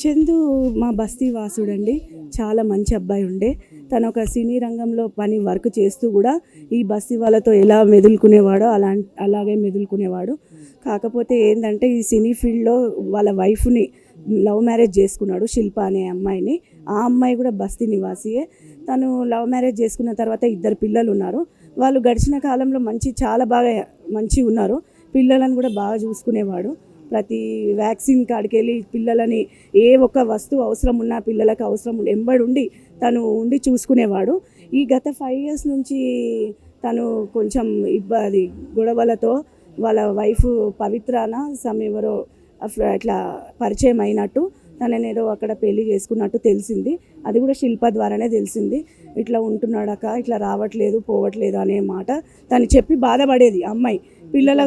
చందు మా బస్తీ వాసుడండి. చాలా మంచి అబ్బాయి ఉండే. తను ఒక సినీ రంగంలో పని వర్క్ చేస్తూ కూడా ఈ బస్తీ వాళ్ళతో ఎలా మెదులుకునేవాడో అలా అలాగే మెదులుకునేవాడు. కాకపోతే ఏంటంటే ఈ సినీ ఫీల్డ్లో వాళ్ళ వైఫ్ని లవ్ మ్యారేజ్ చేసుకున్నాడు శిల్ప అనే అమ్మాయిని. ఆ అమ్మాయి కూడా బస్తీ నివాసియే. తను లవ్ మ్యారేజ్ చేసుకున్న తర్వాత ఇద్దరు పిల్లలు ఉన్నారు వాళ్ళు గడిచిన కాలంలో మంచి చాలా బాగా మంచి ఉన్నారు పిల్లలను కూడా బాగా చూసుకునేవాడు. ప్రతి వ్యాక్సిన్ కాడికి వెళ్ళి పిల్లలని ఏ ఒక్క వస్తువు అవసరం ఉన్నా పిల్లలకు అవసరం ఉండి ఎంబడి ఉండి తను ఉండి చూసుకునేవాడు. ఈ గత ఫైవ్ ఇయర్స్ నుంచి తను కొంచెం ఇబ్బంది గొడవలతో వాళ్ళ వైఫ్ పవిత్రాన సమ్ ఎవరో అట్లా పరిచయం అయినట్టు తనని ఏదో అక్కడ పెళ్ళి చేసుకున్నట్టు తెలిసింది. అది కూడా శిల్ప ద్వారానే తెలిసింది. ఇట్లా ఉంటున్నాడక ఇట్లా రావట్లేదు పోవట్లేదు అనే మాట తను చెప్పి బాధపడేది అమ్మాయి. పిల్లల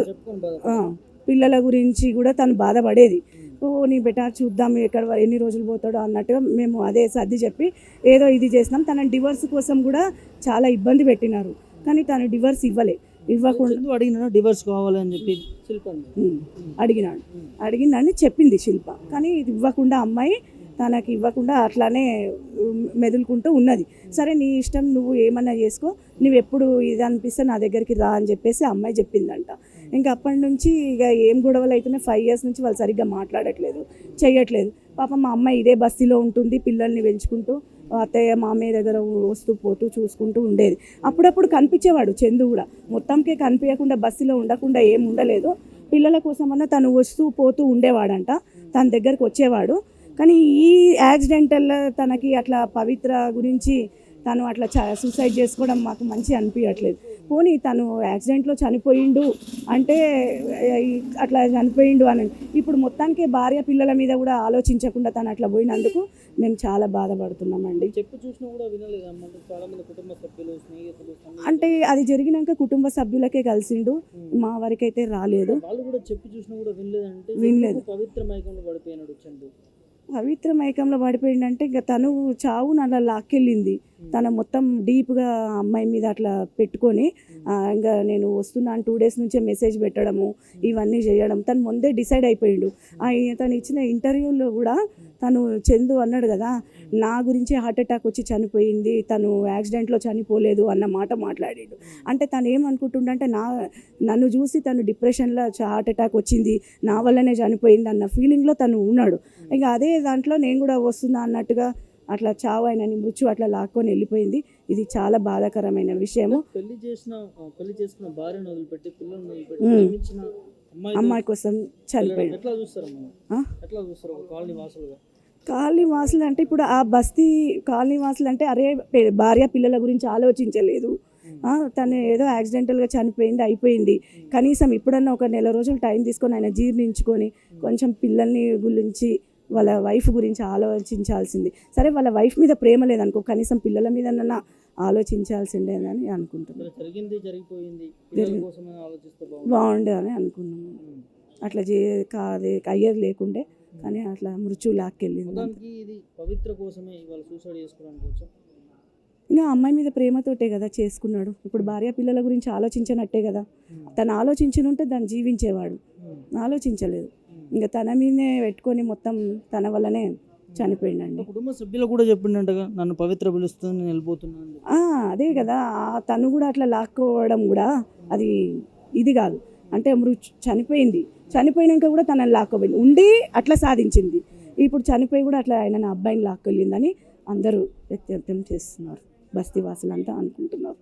పిల్లల గురించి కూడా తను బాధపడేది. ఓ నీ బెట చూద్దాం ఎక్కడ ఎన్ని రోజులు పోతాడో అన్నట్టుగా మేము అదే సర్ది చెప్పి ఏదో ఇది చేసినాం. తన డివర్స్ కోసం కూడా చాలా ఇబ్బంది పెట్టినారు. కానీ తను డివర్స్ ఇవ్వలే. ఇవ్వకుండా అడిగినా డివర్స్ కావాలని చెప్పి. శిల్పండి ఉమ్, అడిగినాడు. అడిగిందని చెప్పింది శిల్ప. కానీ ఇది ఇవ్వకుండా అమ్మాయి తనకి ఇవ్వకుండా అట్లానే మెదులుకుంటూ ఉన్నది. సరే నీ ఇష్టం నువ్వు ఏమన్నా చేసుకో నువ్వు ఎప్పుడు ఇది అనిపిస్తే నా దగ్గరికి రా అని చెప్పేసి అమ్మాయి చెప్పిందంట. ఇంకా అప్పటి నుంచి ఇక ఏం గొడవలు అయితేనే ఫైవ్ ఇయర్స్ నుంచి వాళ్ళు సరిగ్గా మాట్లాడట్లేదు చేయట్లేదు పాపం మా అమ్మాయి ఇదే బస్తీలో ఉంటుంది పిల్లల్ని పెంచుకుంటూ అత్తయ్య మామయ్య దగ్గర వస్తూ పోతూ చూసుకుంటూ ఉండేది. అప్పుడప్పుడు కనిపించేవాడు చందు కూడా. మొత్తంకే కనిపించకుండా బస్సులో ఉండకుండా ఏం ఉండలేదు. పిల్లల కోసమన్నా తను వస్తూ పోతూ ఉండేవాడంట తన దగ్గరికి వచ్చేవాడు. కానీ ఈ యాక్సిడెంటల్ తనకి అట్లా పవిత్ర గురించి తను అట్లా సూసైడ్ చేసుకోవడం మాకు మంచి అనిపించట్లేదు పోనీ తను యాక్సిడెంట్లో చనిపోయిండు అంటే అట్లా చనిపోయిండు అని. ఇప్పుడు మొత్తానికి భార్య పిల్లల మీద కూడా ఆలోచించకుండా తను అట్లా పోయినందుకు మేము చాలా బాధపడుతున్నామండి. చెప్పు చూసినా కూడా వినలేదు కుటుంబ సభ్యులు స్నేహితులు. అంటే అది జరిగినాక కుటుంబ సభ్యులకే కలిసిండు. మా వరకైతే రాలేదు. వాళ్ళు కూడా చెప్పు చూసినా కూడా వినలేదంటే వినలేదు. ఎందుకు పవిత్ర మైకంలో పడిపోయినాడు చందు? పవిత్ర మైకంలో పడిపోయిందంటే ఇంకా తను చావు అలా లాక్కెళ్ళింది. తన మొత్తం డీప్గా అమ్మాయి మీద అట్లా పెట్టుకొని ఇంకా నేను వస్తున్నాను టూ డేస్ నుంచే మెసేజ్ పెట్టడము ఇవన్నీ చేయడం తను ముందే డిసైడ్ అయిపోయిండు. తను ఇచ్చిన ఇంటర్వ్యూలో కూడా తను చందు అన్నాడు కదా నా గురించి హార్ట్ అటాక్ వచ్చి చనిపోయింది తను యాక్సిడెంట్లో చనిపోలేదు అన్న మాట మాట్లాడాడు. అంటే తను ఏమనుకుంటుండంటే నా నన్ను చూసి తను డిప్రెషన్లో హార్ట్ అటాక్ వచ్చింది నా వల్లనే చనిపోయింది అన్న ఫీలింగ్లో తను ఉన్నాడు. ఇంకా అదే దాంట్లో నేను కూడా వస్తున్నా అన్నట్టుగా అట్లా చావు ఆయనని మృత్యు అట్లా లాక్కొని వెళ్ళిపోయింది. ఇది చాలా బాధాకరమైన విషయము. పెళ్ళి చేసిన పెళ్ళి చేసుకున్న భార్యను వదిలిపెట్టి పిల్లల్ని వదిలిపెట్టి అమ్మాయి కోసం చనిపోయాడు ఎట్లా చూస్తారు కాలనీ వాసులుగా? కాలనీ వాసులు అంటే ఇప్పుడు ఆ బస్తీ కాలనీ వాసులు అంటే అరే భార్య పిల్లల గురించి ఆలోచించలేదు. తను ఏదో యాక్సిడెంటల్గా చనిపోయింది అయిపోయింది. కనీసం ఇప్పుడన్నా ఒక నెల రోజులు టైం తీసుకొని ఆయన జీర్ణించుకొని కొంచెం పిల్లల్ని గురించి వాళ్ళ వైఫ్ గురించి ఆలోచించాల్సింది. సరే వాళ్ళ వైఫ్ మీద ప్రేమ లేదనుకో కనీసం పిల్లల మీద ఆలోచించాల్సిందేనని అనుకుంటున్నాను జరిగింది జరిగిపోయింది. బాగుండే. అని అనుకున్నాము అట్లా చే కాదే అయ్యేది లేకుండే కానీ అట్లా మృత్యు లాక్కెళ్ళింది ఇది పవిత్ర కోసమే ఇవాళ సూసైడ్ చేసుకోవడానికి వచ్చాం? ఇంకా అమ్మాయి మీద ప్రేమతోటే కదా చేసుకున్నాడు. ఇప్పుడు భార్య పిల్లల గురించి ఆలోచించనట్టే కదా. తను ఆలోచించనుంటే దాన్ని జీవించేవాడు. ఆలోచించలేదు. ఇంకా తన మీదనే పెట్టుకొని మొత్తం తన వల్లనే చనిపోయిందండి కుటుంబ సభ్యులు కూడా చెప్పిండంటగా నన్ను పవిత్ర పిలుస్తుంది నేను వెళ్ళిపోతున్నాను అని. చెప్పి. ఆ, అదే కదా తను కూడా అట్లా లాక్కోవడం కూడా అది ఇది కాదు. అంటే మృత్యు చనిపోయింది. చనిపోయినాక కూడా తనని లాక్కోపోయింది ఉండి అట్లా సాధించింది. ఇప్పుడు చనిపోయి కూడా అట్లా ఆయన నా అబ్బాయిని లాక్కెళ్ళిందని అందరూ వ్యక్తం చేస్తున్నారు. బస్తీ వాసులంతా అనుకుంటున్నారు.